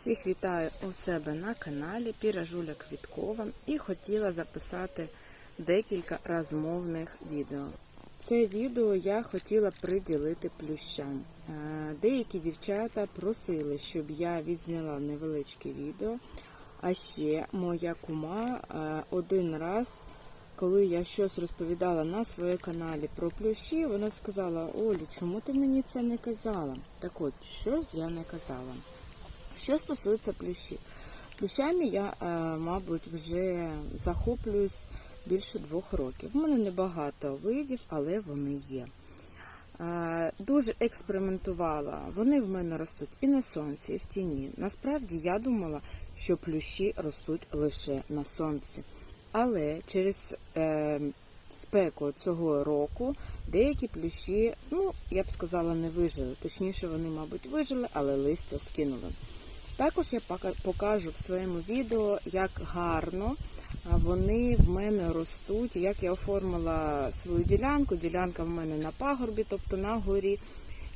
Всіх вітаю у себе на каналі Піражуля Квіткова і хотіла записати декілька розмовних відео. Це відео я хотіла приділити плющам. Е, Деякі дівчата просили, щоб я відзняла невеличке відео. А ще моя кума е, один раз, коли я щось розповідала на своєму каналі про плющі, вона сказала: Олю, чому ти мені це не казала? Так от, щось я не казала. Що стосується плющів, плющами я, е, мабуть, вже захоплююсь більше двох років. У мене небагато видів, але вони є. Е, Дуже експериментувала. Вони в мене ростуть і на сонці, і в тіні. Насправді я думала, що плющі ростуть лише на сонці. Але через е, спеку цього року деякі плющі, ну я б сказала, не вижили. Точніше, вони, мабуть, вижили, але листя скинули. Також я покажу в своєму відео, як гарно вони в мене ростуть, як я оформила свою ділянку. Ділянка в мене на пагорбі, тобто на горі.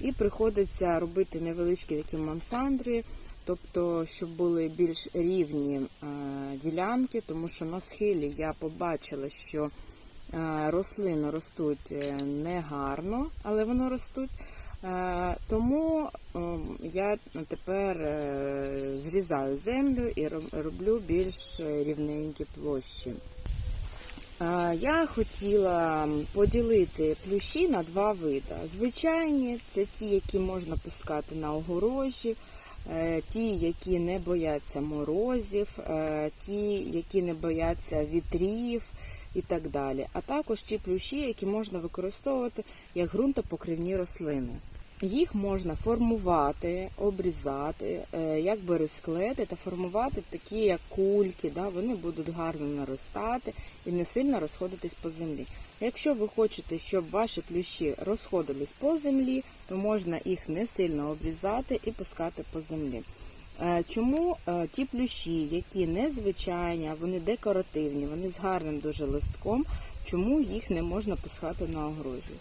І приходиться робити невеличкі такі мансандри, тобто, щоб були більш рівні ділянки, тому що на схилі я побачила, що рослини ростуть е, негарно, але вони ростуть. Е, Тому ем, я тепер е, зрізаю землю і роблю більш рівненькі площі. Е, Я хотіла поділити плющі на два види. Звичайні це ті, які можна пускати на огорожі, е, ті, які не бояться морозів, е, ті, які не бояться вітрів і так далі. А також ті плющі, які можна використовувати як ґрунтопокривні рослини. Їх можна формувати, обрізати, е, як бересклети та формувати такі, як кульки. Да? Вони будуть гарно наростати і не сильно розходитись по землі. Якщо ви хочете, щоб ваші плющі розходились по землі, то можна їх не сильно обрізати і пускати по землі. Е, Чому е, ті плющі, які незвичайні, вони декоративні, вони з гарним дуже листком, чому їх не можна пускати на огорожі?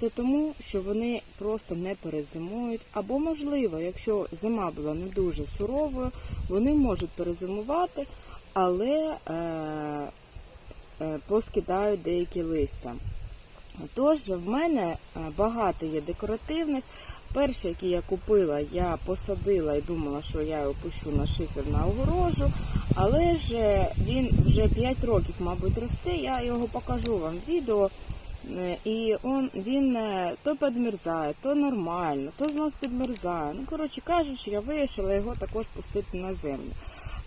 Це тому, що вони просто не перезимують, або, можливо, якщо зима була не дуже суровою, вони можуть перезимувати, але е, е, поскидають деякі листя. Тож в мене е, багато є декоративних. Перший, який я купила, я посадила і думала, що я його пущу на шифер на огорожу, але ж е, він вже 5 років, мабуть, росте. Я його покажу вам в відео. Е, І он, він е, то підмерзає, то нормально, то знов підмерзає. Ну, коротше кажучи, я вирішила його також пустити на землю.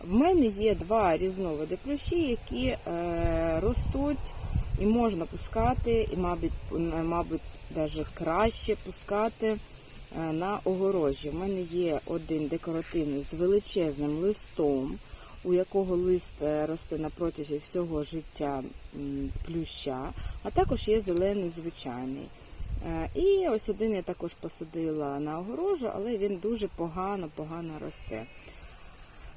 В мене є два різновиди плющі, які е, ростуть і можна пускати, і, мабуть, мабуть, навіть краще пускати е, на огорожі. У мене є один декоративний з величезним листом, у якого лист е, росте на протязі всього життя плюща, а також є зелений звичайний. Е, І ось один я також посадила на огорожу, але він дуже погано, погано росте.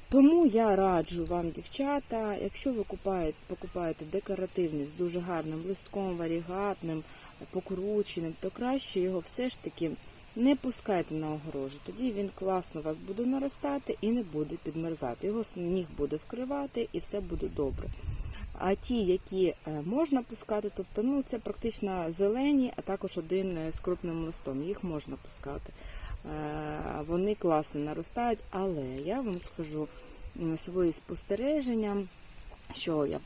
Тому я раджу вам, дівчата, якщо ви купаєте, покупаєте декоративний з дуже гарним листком, варігатним, покрученим, то краще його все ж таки не пускайте на огорожу. Тоді він класно вас буде наростати і не буде підмерзати. Його сніг буде вкривати і все буде добре. А ті, які е, можна пускати, тобто ну, це практично зелені, а також один е, з крупним листом, їх можна пускати. Е, Вони класно наростають, але я вам скажу свої спостереження, що я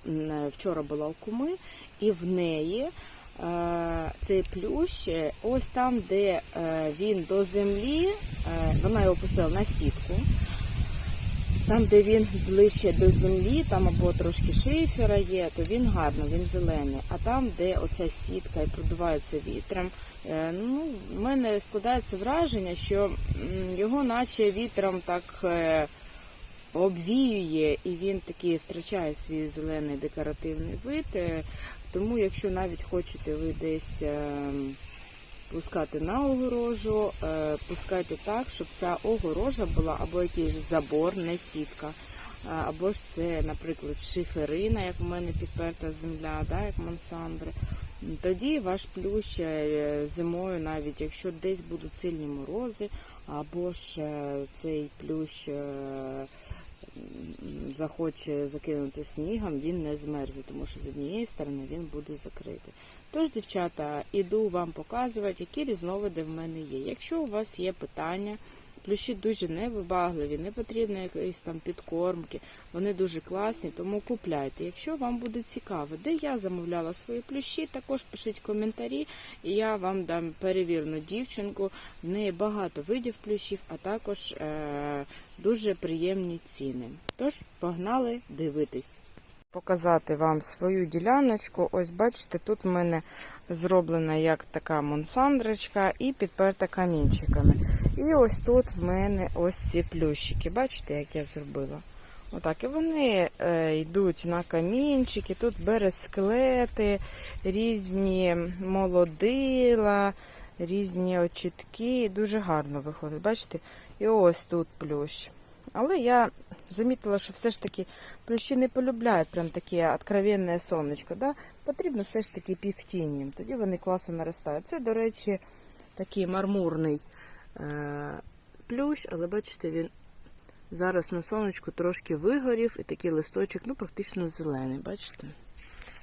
вчора була у куми, і в неї цей плющ, е, ось там, де е, він до землі, е, вона його пустила на сітку. Там, де він ближче до землі, там або трошки шифера є, то він гарно, він зелений. А там, де оця сітка і продувається вітром, е, ну, в мене складається враження, що його наче вітром так е, обвіює, і він таки втрачає свій зелений декоративний вид. Тому, якщо навіть хочете ви десь. е, пускати на огорожу, е, пускайте так, щоб ця огорожа була або якийсь забор, не сітка, е, або ж це, наприклад, шиферина, як у мене підперта земля, да, як мансандри. Тоді ваш плющ е, зимою, навіть якщо десь будуть сильні морози, або ж цей плющ захоче закинути снігом, він не змерзне, тому що з однієї сторони він буде закритий. Тож, дівчата, іду вам показувати, які різновиди в мене є. Якщо у вас є питання, плющі дуже невибагливі, не потрібно якоїсь там підкормки, вони дуже класні, тому купляйте. Якщо вам буде цікаво, де я замовляла свої плющі, також пишіть коментарі, і я вам дам перевірну дівчинку. В неї багато видів плющів, а також е- дуже приємні ціни. Тож, погнали дивитись. Показати вам свою діляночку. Ось бачите, тут в мене зроблена як така монсандрочка і підперта камінчиками. І ось тут в мене ось ці плющики. Бачите, як я зробила? Отак, і вони е, йдуть на камінчики, тут бересклети, різні молодила, різні очітки. Дуже гарно виходить. Бачите? І ось тут плющ. Але я замітила, що все ж таки плющі не полюбляють прям таке откровенне сонечко. Да? Потрібно все ж таки півтінням. Тоді вони класно наростають. Це, до речі, такий мармурний плющ, але бачите, він зараз на сонечку трошки вигорів і такий листочок, ну, практично зелений, бачите?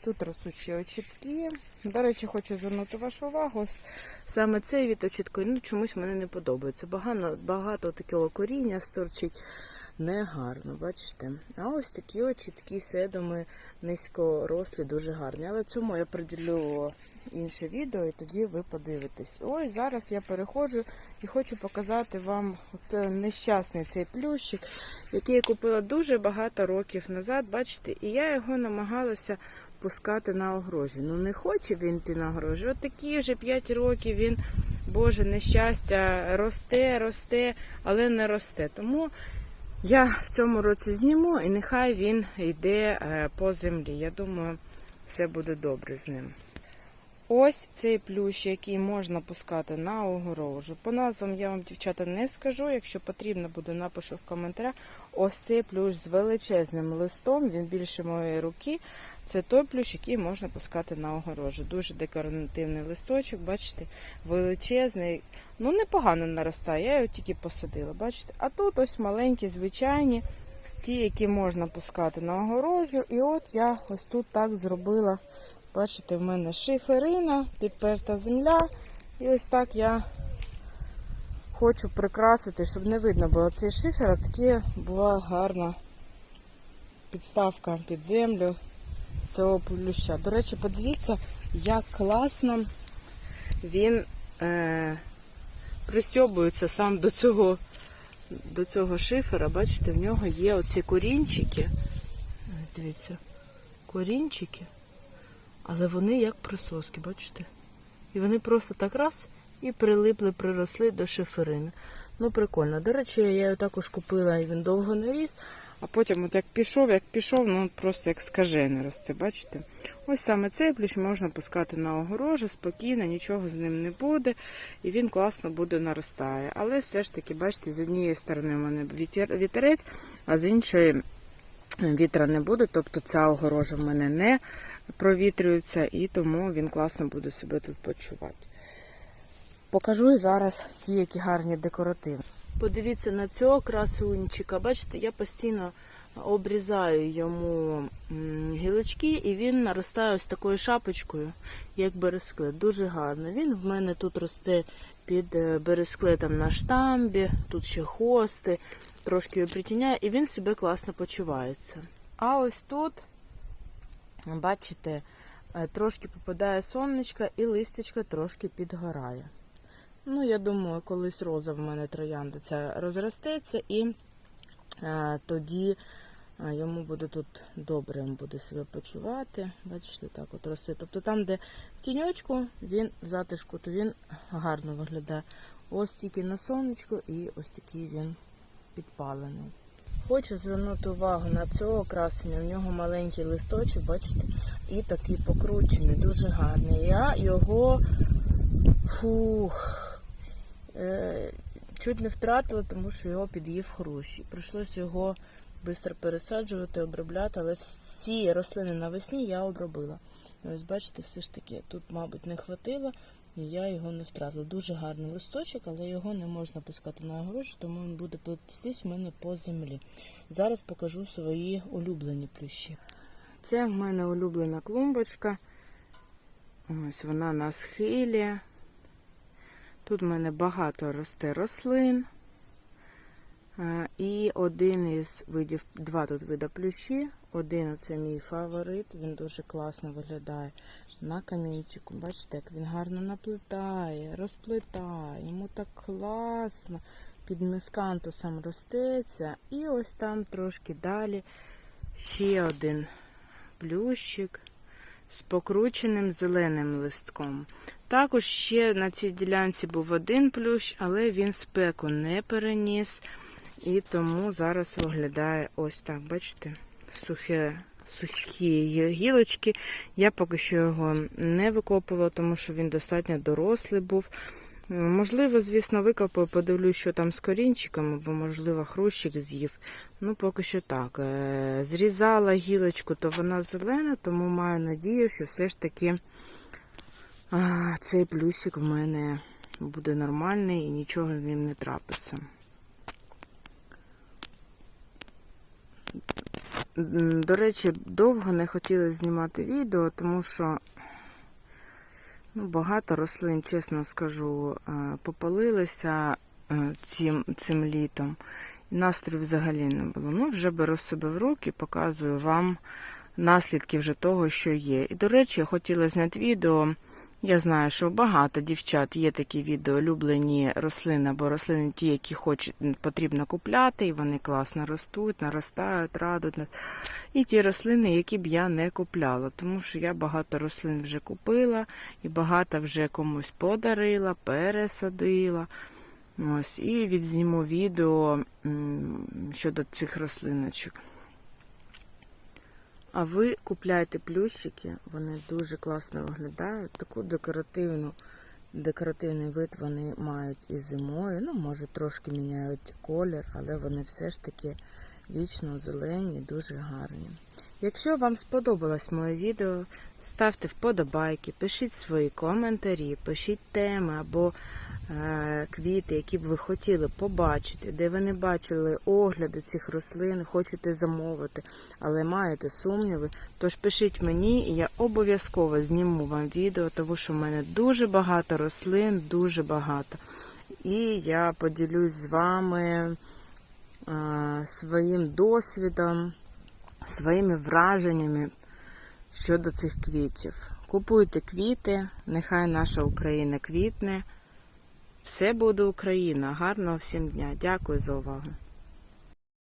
Тут ростуть очітки. До речі, хочу звернути вашу увагу. Саме цей від очіткою, ну чомусь мені не подобається. Багато, багато такого коріння сторчить негарно, бачите? А ось такі очітки седоми низькорослі, дуже гарні. Але цьому я приділю інше відео, і тоді ви подивитесь. Ось зараз я переходжу і хочу показати вам от е, нещасний цей плющик, який я купила дуже багато років назад. Бачите, і я його намагалася пускати на огорожі. Ну не хоче він йти на огорожі. От такі вже 5 років він, Боже, нещастя, росте, росте, але не росте. Тому я в цьому році зніму і нехай він йде е, по землі. Я думаю, все буде добре з ним. Ось цей плющ, який можна пускати на огорожу. По назвам я вам, дівчата, не скажу. Якщо потрібно буде, напишу в коментарях. Ось цей плющ з величезним листом, він більше моєї руки. Це той плющ, який можна пускати на огорожу. Дуже декоративний листочок, бачите, величезний. Ну, непогано наростає, я його тільки посадила, бачите? А тут ось маленькі, звичайні, ті, які можна пускати на огорожу. І от я ось тут так зробила. Бачите, в мене шиферина, підперта земля. І ось так я хочу прикрасити, щоб не видно було цей шифер, а таке була гарна підставка під землю цього плюща. До речі, подивіться, як класно він е, пристьобується сам до цього, до цього шифера. Бачите, в нього є оці корінчики. Ось дивіться, корінчики. Але вони як присоски, бачите? І вони просто так раз і прилипли, приросли до шиферини. Ну, прикольно. До речі, я його також купила, і він довго не ріс. А потім, от як пішов, як пішов, ну просто як скажений росте, бачите? Ось саме цей плющ можна пускати на огорожу, спокійно, нічого з ним не буде, і він класно буде наростає. Але все ж таки, бачите, з однієї сторони в мене вітер- вітерець, а з іншої вітра не буде, тобто ця огорожа в мене не провітрюється, і тому він класно буде себе тут почувати. Покажу зараз ті, які гарні декоративні. Подивіться на цього красунчика. Бачите, я постійно обрізаю йому гілочки, і він наростає ось такою шапочкою, як бересклет. Дуже гарно. Він в мене тут росте під е, бересклетом на штамбі, тут ще хости, трошки його притіняє, і він себе класно почувається. А ось тут, бачите, е, трошки попадає сонечко і листячко трошки підгорає. Ну, я думаю, колись роза в мене троянда розростеться, і а, тоді а, йому буде тут добре, він буде себе почувати. Бачите, так от росте. Тобто там, де в тіньочку, він в затишку, то він гарно виглядає. Ось тільки на сонечку і ось такий він підпалений. Хочу звернути увагу на цього красення. У нього маленький листочок, бачите, і такий покручений, дуже гарний. Я його фух, е, чуть не втратила, тому що його під'їв хрущ. Прийшлося його швидко пересаджувати, обробляти, але всі рослини навесні я обробила. І ось бачите, все ж таки, тут, мабуть, не хватило і я його не втратила. Дуже гарний листочок, але його не можна пускати на огорожу, тому він буде плестись в мене по землі. Зараз покажу свої улюблені плющі. Це в мене улюблена клумбочка. Ось вона на схилі. Тут в мене багато росте рослин. І один із видів, два тут вида плющі. Один оце мій фаворит, він дуже класно виглядає на камінчику. Бачите, як він гарно наплетає, розплетає, йому так класно. Під мискантусом ростеться. І ось там трошки далі ще один плющик з покрученим зеленим листком. Також ще на цій ділянці був один плющ, але він спеку не переніс. І тому зараз виглядає ось так, бачите, сухе, сухі гілочки. Я поки що його не викопувала, тому що він достатньо дорослий був. Можливо, звісно, викопаю, подивлюсь, що там з корінчиком, або, можливо, хрущик з'їв. Ну, поки що так. Е, Зрізала гілочку, то вона зелена, тому маю надію, що все ж таки а, цей плюсик в мене буде нормальний і нічого з ним не трапиться. До речі, довго не хотіла знімати відео, тому що ну, багато рослин, чесно скажу, е, попалилися е, цим, цим літом. І настрою взагалі не було. Ну, вже беру себе в руки, показую вам наслідки вже того, що є. І, до речі, я хотіла зняти відео. Я знаю, що багато дівчат є такі відео, улюблені рослини або рослини, ті, які хочуть, потрібно купляти, і вони класно ростуть, наростають, радують. І ті рослини, які б я не купляла, тому що я багато рослин вже купила і багато вже комусь подарила, пересадила. Ось, і відзніму відео щодо цих рослиночок. А ви купляйте плющики, вони дуже класно виглядають. Таку декоративну, декоративний вид вони мають і зимою. Ну, може, трошки міняють колір, але вони все ж таки вічно зелені, дуже гарні. Якщо вам сподобалось моє відео, ставте вподобайки, пишіть свої коментарі, пишіть теми або квіти, які б ви хотіли побачити, де ви не бачили огляди цих рослин, хочете замовити, але маєте сумніви, тож пишіть мені, і я обов'язково зніму вам відео, тому що в мене дуже багато рослин, дуже багато. І я поділюсь з вами е, своїм досвідом, своїми враженнями щодо цих квітів. Купуйте квіти, нехай наша Україна квітне. Все буде Україна. Гарного всім дня. Дякую за увагу.